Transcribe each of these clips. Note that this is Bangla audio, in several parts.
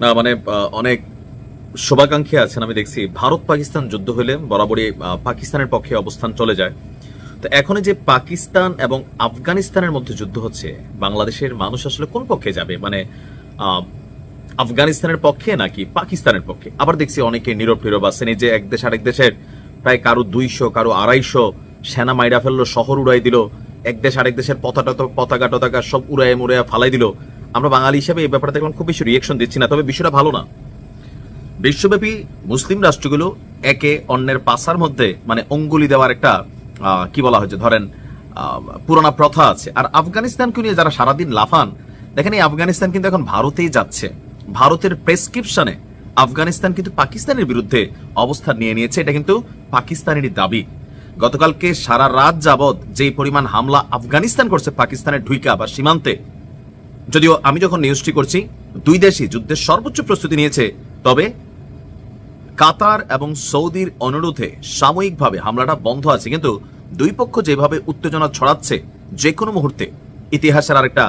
না মানে অনেক শুভাকাঙ্ক্ষী আছেন, আমি দেখছি। ভারত পাকিস্তান যুদ্ধ হলে বরাবরই পাকিস্তানের পক্ষে অবস্থান চলে যায়। তো এখন যে পাকিস্তান এবং আফগানিস্তানের মধ্যে যুদ্ধ হচ্ছে, বাংলাদেশের মানুষ আসলে কোন পক্ষে যাবে? মানে আফগানিস্তানের পক্ষে নাকি পাকিস্তানের পক্ষে? আবার দেখছি অনেকে নীরব নীরব আছেন, এই যে এক দেশ আরেক দেশের প্রায় কারও দুইশো, কারও আড়াইশো সেনা মাইরা ফেলল, শহর উড়াই দিল, এক দেশ আরেক দেশের পতাকা পতাকা, টতাকা সব উড়াইয়া মুড়াইয়া ফালাই দিল। আমরা বাঙালি হিসেবে এই ব্যাপারে দেখলাম খুব বেশি রিয়েকশন দিচ্ছি না, তবে বিষয়টা ভালো না। বিশ্বব্যাপী মুসলিম রাষ্ট্রগুলো একে অন্যের পাশার মধ্যে মানে অঙ্গুলি দেওয়ার একটা কি বলা হয়েছে, ধরেন পুরোনো প্রথা আছে। আর আফগানিস্তানকে নিয়ে যারা সারাদিন লাফান, দেখেন এই আফগানিস্তান কিন্তু এখন ভারতেই যাচ্ছে। ভারতের প্রেসক্রিপশনে আফগানিস্তান কিন্তু পাকিস্তানের বিরুদ্ধে অবস্থান নিয়ে নিয়েছে, এটা কিন্তু পাকিস্তানেরই দাবি। গতকালকে সারা রাত যাবৎ যে পরিমাণ হামলা আফগানিস্তান করছে পাকিস্তানের ঢুইকা বা সীমান্তে যদিও আমি যখন নিউজটি করছি, দুই দেশই যুদ্ধের সর্বোচ্চ প্রস্তুতি নিয়েছে, তবে কাতার এবং সৌদির অনুরোধে সাময়িকভাবে হামলাটা বন্ধ আছে। কিন্তু দুই পক্ষ যেভাবে উত্তেজনা ছড়াচ্ছে যে কোনো মুহূর্তে ইতিহাসের আরেকটা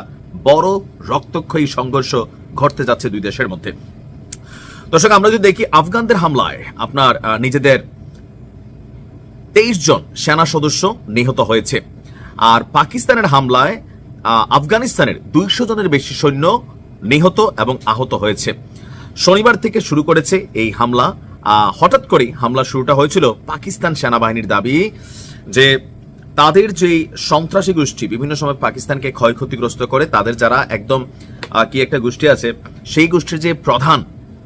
বড় রক্তক্ষয়ী সংঘর্ষ ঘটতে যাচ্ছে দুই দেশের মধ্যে। দর্শক, আমরা যদি দেখি আফগানদের হামলায়, আপনার নিজেদের তেইশ জন সেনা সদস্য নিহত হয়েছে। আর পাকিস্তানের হামলায় আফগানিস্তানের দুইশো জনের বেশি সৈন্য নিহত এবং আহত হয়েছে। শনিবার থেকে শুরু করেছে এই হামলা। হঠাৎ করেই হামলা শুরুটা হয়েছিল পাকিস্তান সেনাবাহিনীর দাবি যে তাদের যে সন্ত্রাসী গোষ্ঠী বিভিন্ন সময় পাকিস্তানকে ক্ষয়ক্ষতিগ্রস্ত করে, তাদের যারা একদম কি একটা গোষ্ঠী আছে, সেই গোষ্ঠীর যে প্রধান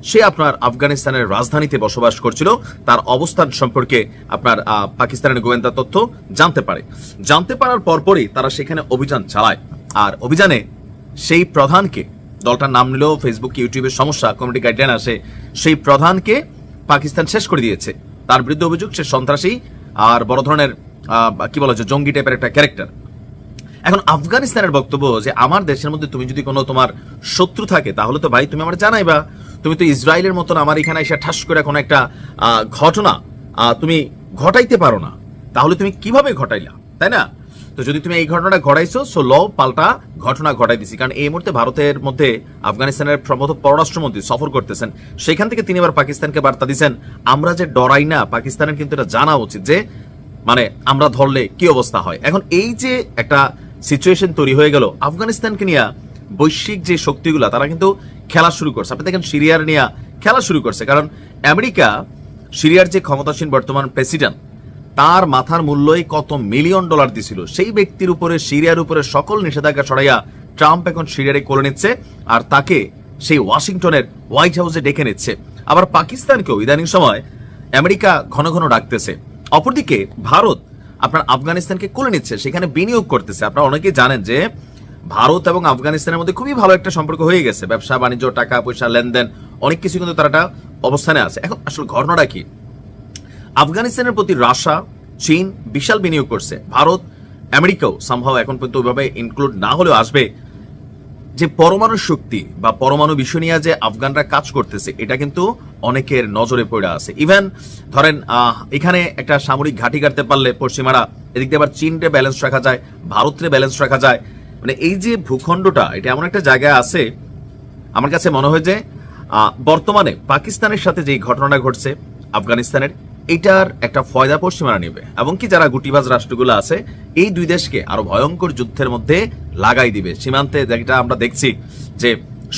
সে আপনার আফগানিস্তানের রাজধানীতে বসবাস করছিল। তার অবস্থান সম্পর্কে আপনার পাকিস্তানের গোয়েন্দা তথ্য জানতে পারে। জানতে পারার পরপরই তারা সেখানে অভিযান চালায়। আর অভিযানে সেই প্রধানকে, দলটার নাম নিলেও ফেসবুক ইউটিউবের সমস্যা কমিটি গাইডলাইন আসে, সেই প্রধানকে পাকিস্তান শেষ করে দিয়েছে। তার বিরুদ্ধে অভিযোগ, সে সন্ত্রাসী আর বড় ধরনের কি বলা যায় জঙ্গি টাইপের একটা ক্যারেক্টার এখন আফগানিস্তানের বক্তব্য যে, আমার দেশের মধ্যে তুমি যদি কোনো তোমার শত্রু থাকে, তাহলে তো ভাই তুমি আমার জানাইবা। তুমি তো ইসরায়েলের মতন আমার এখানে এসে ঠাস করে কোনো একটা ঘটনা তুমি ঘটাইতে পারো না। তাহলে তুমি কীভাবে ঘটাইলা? তাই না? তো যদি তুমি এই ঘটনাটা ঘটাইছো সো ল পাল্টা ঘটনা ঘটাই দিছি। কারণ এই মুহূর্তে ভারতের মধ্যে আফগানিস্তানের প্রমোদ পররাষ্ট্রমন্ত্রী সফর করতেছেন। সেখান থেকে তিনি আবার পাকিস্তানকে বার্তা দিচ্ছেন আমরা যে ডরাই না, পাকিস্তানের কিন্তু এটা জানা উচিত যে মানে আমরা ধরলে কি অবস্থা হয়? এখন এই যে একটা সিচুয়েশন তৈরি হয়ে গেল, আফগানিস্তানকে নিয়ে বৈশ্বিক যে শক্তিগুলা, তারা কিন্তু খেলা শুরু করছে। আপনি দেখেন সিরিয়ার নিয়ে খেলা শুরু করছে। কারণ আমেরিকা সিরিয়ার যে ক্ষমতাসীন বর্তমান প্রেসিডেন্ট, তার মাথার মূল্যই কত মিলিয়ন ডলার দিছিল। সেই ব্যক্তির উপরে, সিরিয়ার উপরে সকল নিষেধাজ্ঞা ছড়াইয়া ট্রাম্প এখন সিরিয়ারে করে নিচ্ছে আর তাকে সেই ওয়াশিংটনের হোয়াইট হাউসে ডেকে নিচ্ছে। আবার পাকিস্তানকেও ইদানিং সময় আমেরিকা ঘন ঘন ডাকতেছে। অপরদিকে ভারত আপনার আফগানিস্তানকে কোলে নিচ্ছে, সেখানে বিনিয়োগ করতেছে। আপনারা অনেকেই জানেন যে ভারত এবং আফগানিস্তানের মধ্যে খুবই ভালো একটা সম্পর্ক হয়ে গেছে। ব্যবসা, বাণিজ্য, টাকা, পয়সা, লেনদেন, অনেক কিছু কিন্তু তারা অবস্থানে আছে। এখন আসলে ঘটনাটা কি? আফগানিস্তানের প্রতি রাশিয়া, চীন বিশাল বিনিয়োগ করছে। ভারত, আমেরিকাও সম্ভব এখন পর্যন্ত ওইভাবে ইনক্লুড না হলেও আসবে। যে পরমাণু শক্তি বা পরমাণু বিষয় নিয়ে যে আফগানরা কাজ করতেছে, এটা কিন্তু অনেকের নজরে পড়ে আছে। ইভেন ধরেন এখানে একটা সামরিক ঘাঁটি কাটতে পারলে পশ্চিমারা, এদিক দিয়ে আবার চীনরে ব্যালেন্স রাখা যায় ভারতরে ব্যালেন্স রাখা যায়। মানে এই যে ভূখণ্ডটা, এটা এমন একটা জায়গায় আছে, আমার কাছে মনে হয় যে বর্তমানে পাকিস্তানের সাথে যে ঘটনাটা ঘটছে, আফগানিস্তানের, এটার একটা ফয়দা পশ্চিমারা নেবে। এবং কি যারা গুটিবাজ রাষ্ট্রগুলো আছে, এই দুই দেশকে আরও ভয়ঙ্কর যুদ্ধের মধ্যে লাগাই দিবে। সীমান্তে যেটা আমরা দেখছি যে,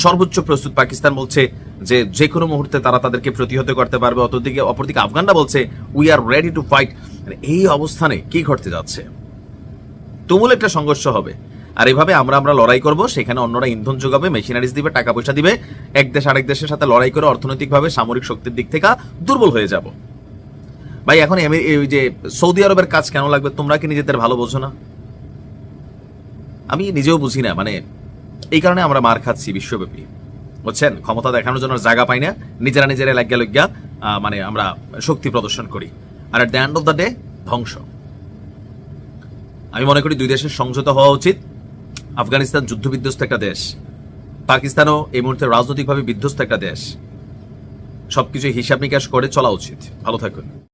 সর্বোচ্চ প্রস্তুত পাকিস্তান বলছে যে যে কোনো মুহূর্তে তারা তাদেরকে প্রতিহত করতে পারবে। অপরদিকে অপরদিকে আফগানরা বলছে we are ready to fight এই অবস্থানে কি ঘটতে যাচ্ছে? তুমুল একটা সংঘর্ষ হবে। আর এভাবে আমরা আমরা লড়াই করব, সেখানে অন্যরা ইন্ধন যোগাবে মেশিনারিজ দিবে টাকা পয়সা দিবে, এক দেশ আরেক দেশের সাথে লড়াই করে অর্থনৈতিকভাবে সামরিক শক্তির দিক থেকে দুর্বল হয়ে যাব। ভাই, এখন এই যে সৌদি আরবের কাজ কেন লাগবে, তোমরা কি নিজেদের ভালো বোঝো না? আমি নিজেও বুঝি না মানে এই কারণে আমরা মার খাচ্ছি বিশ্বব্যাপী। বুঝছেন? ক্ষমতা দেখানোর জন্য জায়গা পাই না, নিজেরা নিজেরা লাগিয়া লজ্ঞা মানে আমরা শক্তি প্রদর্শন করি। আর at the end of the day ধ্বংস। আমি মনে করি দুই দেশের সংযত হওয়া উচিত। আফগানিস্তান যুদ্ধবিধ্বস্ত একটা দেশ। পাকিস্তানও এই মুহূর্তে রাজনৈতিকভাবে বিধ্বস্ত একটা দেশ। সবকিছু হিসাব নিকাশ করে চলা উচিত। ভালো থাকুন।